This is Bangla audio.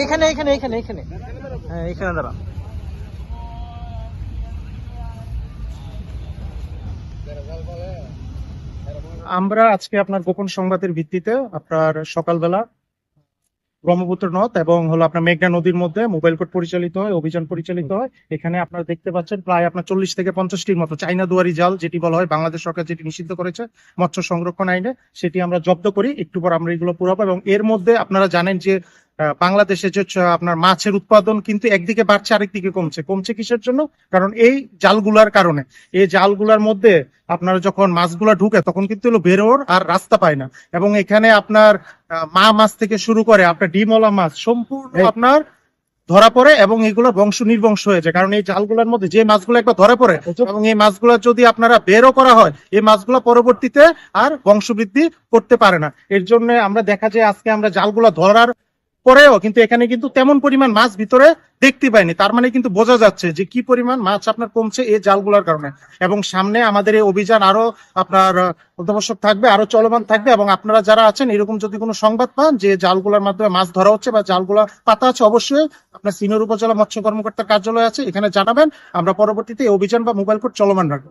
এইখানে এইখানে এইখানে এইখানে। হ্যাঁ এইখানে দাঁড়া আমরা আজকে আপনার গোপন সংবাদের ভিত্তিতে আপনার সকালবেলা ব্রহ্মপুত্র নদ এবং হলো আপনার মেঘনা নদীর মধ্যে মোবাইল কোর্ট পরিচালিত হয়, অভিযান পরিচালিত হয়। এখানে আপনারা দেখতে পাচ্ছেন প্রায় আপনার চল্লিশ থেকে পঞ্চাশটির মতো চাইনা দুয়ারি জাল, যেটি বলা হয় বাংলাদেশ সরকার যেটি নিষিদ্ধ করেছে মৎস্য সংরক্ষণ আইনে, সেটি আমরা জব্দ করি। একটু পর আমরা এগুলো পুরাবো এবং এর মধ্যে আপনারা জানেন যে বাংলাদেশে যে আপনার মাছের উৎপাদন কিন্তু একদিকে বাড়ছে আরেকদিকে কমছে। কমছে কিসের জন্য? কারণ এই জালগুলার কারণে। এই জালগুলার মধ্যে আপনার যখন মাছগুলা ঢুকে তখন কিন্তু হলো বেরোর আর রাস্তা পায় না। এবং এখানে আপনার মা মাছ থেকে শুরু করে আপনার ডিমলা মাছ সম্পূর্ণ আপনার ধরা পড়ে এবং এগুলো বংশ নির্বংশ হয়ে যায়। কারণ এই জালগুলোর মধ্যে যে মাছগুলো একবার ধরা পড়ে এবং এই মাছগুলো যদি আপনারা বেরও করা হয় এই মাছগুলো পরবর্তীতে আর বংশবৃদ্ধি করতে পারে না। এর জন্য আমরা দেখা যায় আজকে আমরা জালগুলো ধরার পরেও কিন্তু এখানে কিন্তু তেমন পরিমাণ মাছ ভিতরে দেখতে পাইনি। তার মানে কিন্তু বোঝা যাচ্ছে যে কি পরিমাণ মাছ আপনার কমছে এই জালগুলোর কারণে। এবং সামনে আমাদের এই অভিযান আরও আপনার অধ্যাবশ্যক থাকবে, আরও চলমান থাকবে এবং আপনারা যারা আছেন, এরকম যদি কোনো সংবাদ পান যে জালগুলোর মাধ্যমে মাছ ধরা হচ্ছে বা জালগুলা পাতা আছে, অবশ্যই আপনার সিনিয়র উপজেলা মৎস্য কর্মকর্তার কার্যালয় আছে, এখানে জানাবেন। আমরা পরবর্তীতে এই অভিযান বা মোবাইল কোড চলমান রাখব।